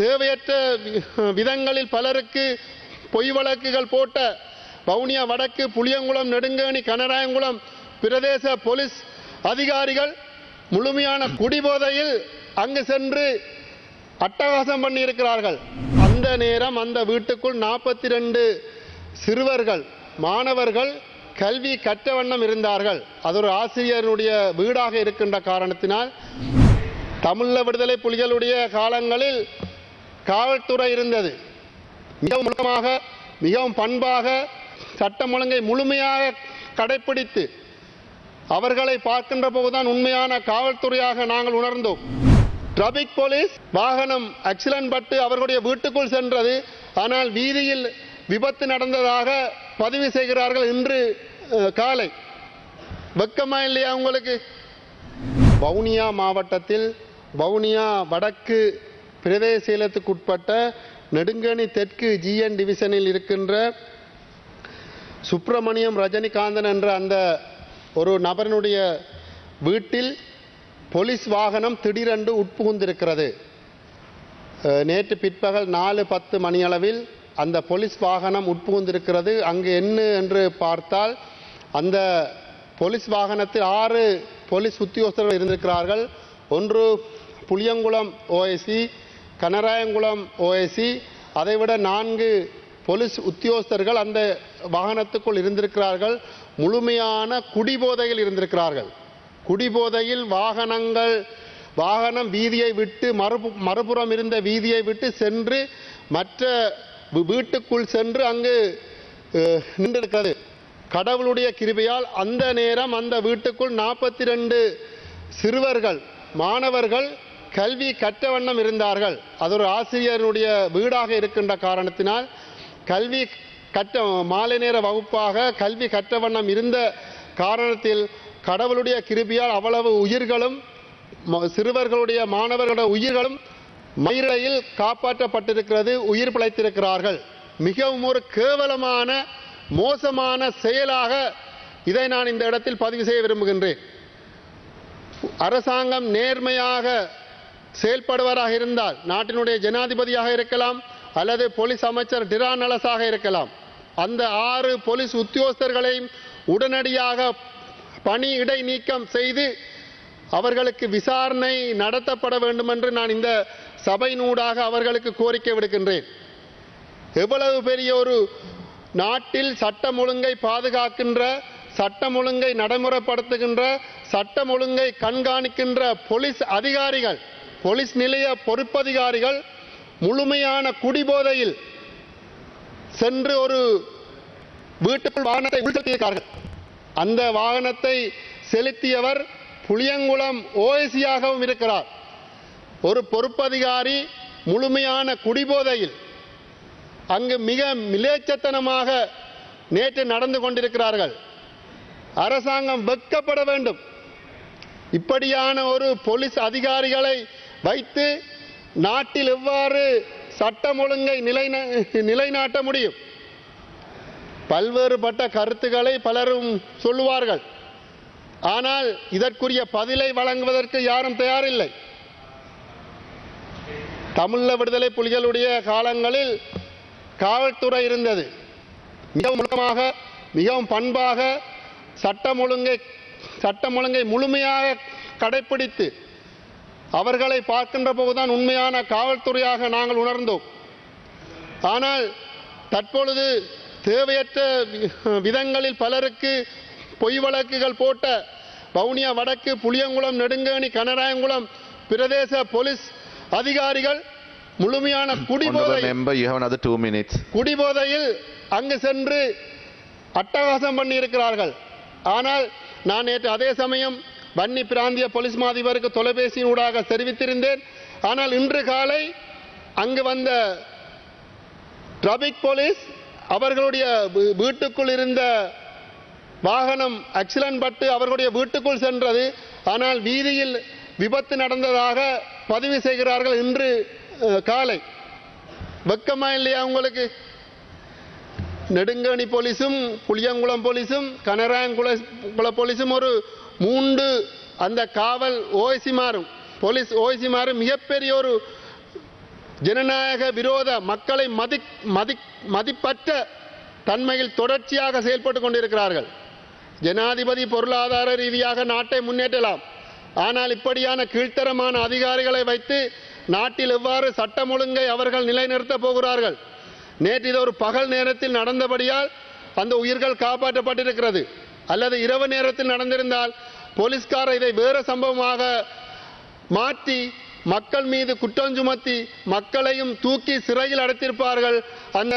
தேவையற்ற விதங்களில் பலருக்கு பொய் வழக்குகள் போட்ட வவுனியா வடக்கு புளியங்குளம் நெடுங்கேணி கனராயங்குளம் பிரதேச போலீஸ் அதிகாரிகள் முழுமையான குடிபோதையில் அங்கு சென்று அட்டகாசம் பண்ணி இருக்கிறார்கள் அந்த நேரம் அந்த வீட்டுக்குள் நாற்பத்தி ரெண்டு சிறுவர்கள் மாணவர்கள் கல்வி கற்ற வண்ணம் இருந்தார்கள். அது ஒரு ஆசிரியருடைய வீடாக இருக்கின்ற காரணத்தினால் தமிழ விடுதலை புலிகளுடைய காலங்களில் காவல்துறை இருந்தது. மிகவும் முழுக்கமாக மிகவும் பண்பாக சட்டம் ஒழுங்கை முழுமையாக கடைப்பிடித்து அவர்களை பார்க்கின்ற போதுதான் உண்மையான காவல்துறையாக நாங்கள் உணர்ந்தோம். டிராபிக் போலீஸ் வாகனம் ஆக்சிடென்ட் பட்டு அவர்களுடைய வீட்டுக்குள் சென்றது. ஆனால் வீதியில் விபத்து நடந்ததாக பதிவு செய்கிறார்கள் இன்று காலை. வெக்கமா இல்லையா உங்களுக்கு? வவுனியா மாவட்டத்தில் வவுனியா வடக்கு பிரதேச செயலத்துக்குட்பட்ட நெடுங்கணி தெற்கு ஜிஎன் டிவிஷனில் இருக்கின்ற சுப்பிரமணியம் ரஜினிகாந்தன் என்ற அந்த ஒரு நபரினுடைய வீட்டில் போலீஸ் வாகனம் திடீரென்று உட்புகுந்திருக்கிறது. நேற்று பிற்பகல் நாலு பத்து மணியளவில் அந்த போலீஸ் வாகனம் உட்புகுந்திருக்கிறது. அங்கு என்ன என்று பார்த்தால் அந்த போலீஸ் வாகனத்தில் ஆறு போலீஸ் உத்தியோகஸ்தர்கள் இருந்திருக்கிறார்கள். ஒன்று புளியங்குளம் ஓஎஸ்சி கனராயங்குளம் ஓஎஸ்சி அதைவிட நான்கு போலீஸ் உத்தியோகஸ்தர்கள் அந்த வாகனத்துக்குள் இருந்திருக்கிறார்கள். முழுமையான குடிபோதையில் இருந்திருக்கிறார்கள். குடிபோதையில் வாகனங்கள் வாகனம் வீதியை விட்டு மறுபு மறுபுறம் இருந்த வீதியை விட்டு சென்று மற்ற வீட்டுக்குள் சென்று அங்கு நின்றிருக்கிறது. கடவுளுடைய கிருபையால் அந்த நேரம் அந்த வீட்டுக்குள் நாற்பத்தி ரெண்டு சிறுவர்கள் மாணவர்கள் கல்வி கற்ற வண்ணம் இருந்தார்கள். அது ஒரு ஆசிரியருடைய வீடாக இருக்கின்ற காரணத்தினால் கல்வி கற்ற மாலை நேர வகுப்பாக கல்வி கற்ற வண்ணம் இருந்த காரணத்தில் கடவுளுடைய கிருபியால் அவ்வளவு உயிர்களும் ம- சிறுவர்களுடைய மாணவர்களுடைய உயிர்களும் மயிரையில் காப்பாற்றப்பட்டிருக்கிறது உயிர் பிழைத்திருக்கிறார்கள். மிகவும் ஒரு கேவலமான மோசமான செயலாக இதை நான் இந்த இடத்தில் பதிவு செய்ய விரும்புகின்றேன். அரசாங்கம் நேர்மையாக செயல்படுவராக இருந்தால் நாட்டினுடைய ஜனாதிபதியாக இருக்கலாம் அல்லது போலீஸ் அமைச்சர் டிரா அலசாக இருக்கலாம். அந்த ஆறு போலீஸ் உத்தியோகஸ்தர்களையும் உடனடியாக பணி இடை நீக்கம் செய்து அவர்களுக்கு விசாரணை நடத்தப்பட வேண்டும் என்று நான் இந்த சபையினூடாக அவர்களுக்கு கோரிக்கை விடுக்கின்றேன். எவ்வளவு பெரிய ஒரு நாட்டில் சட்டம் ஒழுங்கை பாதுகாக்கின்ற சட்டம் ஒழுங்கை நடைமுறைப்படுத்துகின்ற சட்டம் ஒழுங்கை கண்காணிக்கின்ற போலீஸ் அதிகாரிகள் போலீஸ் நிலைய பொறுப்பதிகாரிகள் முழுமையான குடிபோதையில் சென்று ஒரு வீட்டுக்குள் வாகனத்தை உள்செலுத்தியிருக்கார்கள் அந்த வாகனத்தை செலுத்தியவர் புளியங்குளம் ஓஎசியாகவும் இருக்கிறார். ஒரு பொறுப்பதிகாரி முழுமையான குடிபோதையில் அங்கு மிக மிலேச்சத்தனமாக நேற்று நடந்து கொண்டிருக்கிறார்கள். அரசாங்கம் வெட்கப்பட வேண்டும். இப்படியான ஒரு போலீஸ் அதிகாரிகளை வைத்து நாட்டில் எவ்வாறு சட்டம் ஒழுங்கை நிலைநா நிலைநாட்ட முடியும்? பல்வேறுபட்ட கருத்துக்களை பலரும் சொல்லுவார்கள். ஆனால் இதற்குரிய பதிலை வழங்குவதற்கு யாரும் தயாரில்லை. தமிழ விடுதலை புலிகளுடைய காலங்களில் காவல்துறை இருந்தது. மிகவும் முழுக்கமாக மிகவும் பண்பாக சட்டம் ஒழுங்கை சட்டம் ஒழுங்கை முழுமையாக கடைப்பிடித்து அவர்களை பார்க்கின்ற போதுதான் உண்மையான காவல்துறையாக நாங்கள் உணர்ந்தோம் ஆனால் தற்பொழுது தேவையற்ற விதங்களில் பலருக்கு பொய் வழக்குகள் போட்ட வவுனியா வடக்கு புளியங்குளம் நெடுங்கேணி கனராயங்குளம் பிரதேச போலீஸ் அதிகாரிகள் முழுமையான குடிபோதை. குடிபோதையில் அங்கு சென்று அட்டகாசம் பண்ணி இருக்கிறார்கள் ஆனால் நான் நேற்று அதே சமயம் வன்னி பிராந்திய போலீஸ் மாதிபருக்கு தொலைபேசியினூடாக தெரிவித்திருந்தேன். ஆனால் இன்று காலை அங்கு வந்த டிராபிக் போலீஸ் அவர்களுடைய வீட்டுக்குள் இருந்த வாகனம் ஆக்சிடென்ட் பட்டு அவர்களுடைய வீட்டுக்குள் சென்றது. ஆனால் வீதியில் விபத்து நடந்ததாக பதிவு செய்கிறார்கள் இன்று காலை. வெக்கமா இல்லையா உங்களுக்கு? நெடுங்கணி போலீஸும் புளியங்குளம் போலீஸும் கனராயங்குள குள போலீஸும் ஒரு மூன்று அந்த காவல் ஓய்சிமாரும் போலீஸ் ஓய்சிமாரும் மிகப்பெரிய ஒரு ஜனநாயக விரோத மக்களை மதி மதி மதிப்பற்ற தன்மையில் தொடர்ச்சியாக செயல்பட்டு கொண்டிருக்கிறார்கள். ஜனாதிபதி பொருளாதார ரீதியாக நாட்டை முன்னேற்றலாம். ஆனால் இப்படியான கீழ்த்தரமான அதிகாரிகளை வைத்து நாட்டில் எவ்வாறு சட்டம் ஒழுங்கை அவர்கள் நிலைநிறுத்தப் போகிறார்கள்? நேற்று இது ஒரு பகல் நேரத்தில் நடந்தபடியால் அந்த உயிர்கள் காப்பாற்றப்பட்டிருக்கிறது. அல்லது இரவு நேரத்தில் நடந்திருந்தால் போலீஸ்காரர் இதை வேறு சம்பவமாக மாற்றி மக்கள் மீது குற்றம் சுமத்தி மக்களையும் தூக்கி சிறையில் அடைத்திருப்பார்கள். அந்த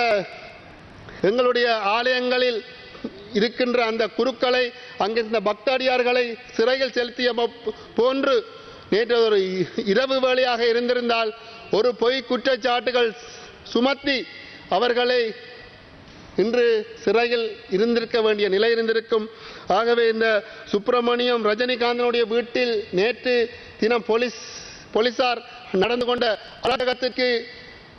எங்களுடைய ஆலயங்களில் இருக்கின்ற அந்த குருக்களை அங்கிருந்த பக்தடியார்களை சிறையில் செலுத்திய போன்று நேற்று ஒரு இ- இரவு வேளையாக இருந்திருந்தால் ஒரு பொய் குற்றச்சாட்டுகள் சுமத்தி அவர்களை இன்று சிறையில் இருந்திருக்க வேண்டிய நிலை இருந்திருக்கும். ஆகவே இந்த சுப்பிரமணியம் ரஜினிகாந்தனுடைய வீட்டில் நேற்று தினம் போலீஸ் போலீசார் நடந்து கொண்ட அராஜகத்திற்கு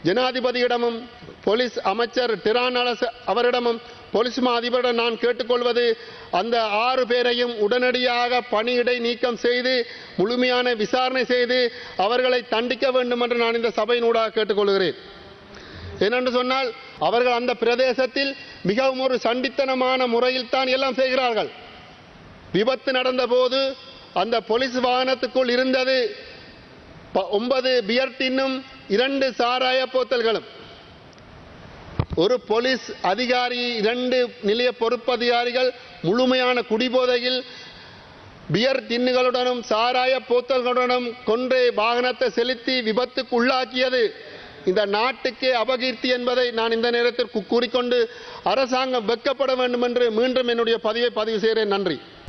ஜனாதிபதியிடமும் போலீஸ் அமைச்சர் டிரான் அவரிடமும் போலீஸ் மா அதிபரிடம் நான் கேட்டுக்கொள்வது அந்த ஆறு பேரையும் உடனடியாக பணியிடை நீக்கம் செய்து முழுமையான விசாரணை செய்து அவர்களை தண்டிக்க வேண்டும் என்று நான் இந்த சபையினூடாக கேட்டுக்கொள்கிறேன். ஏனென்று சொன்னால் அவர்கள் அந்த பிரதேசத்தில் மிகவும் ஒரு சண்டித்தனமான முறையில் தான் எல்லாம் செய்கிறார்கள். விபத்து நடந்தபோது அந்த போலீஸ் வாகனத்துக்குள் இருந்தது. ப- ஒன்பது பியர் டின்னும் இரண்டு சாராய போத்தல்களும். ஒரு போலீஸ் அதிகாரி இரண்டு நிலைய பொறுப்பதிகாரிகள் முழுமையான குடிபோதையில் பியர் டின்னுகளுடனும் சாராய போத்தல்களுடனும் கொன்றே வாகனத்தை செலுத்தி விபத்துக்கு உள்ளாக்கியது இந்த நாட்டுக்கே அபகீர்த்தி என்பதை நான் இந்த நேரத்தில் கூறிக்கொண்டு அரசாங்கம் வெட்கப்பட வேண்டும் என்று மீண்டும் என்னுடைய பதிவை பதிவு செய்கிறேன். நன்றி.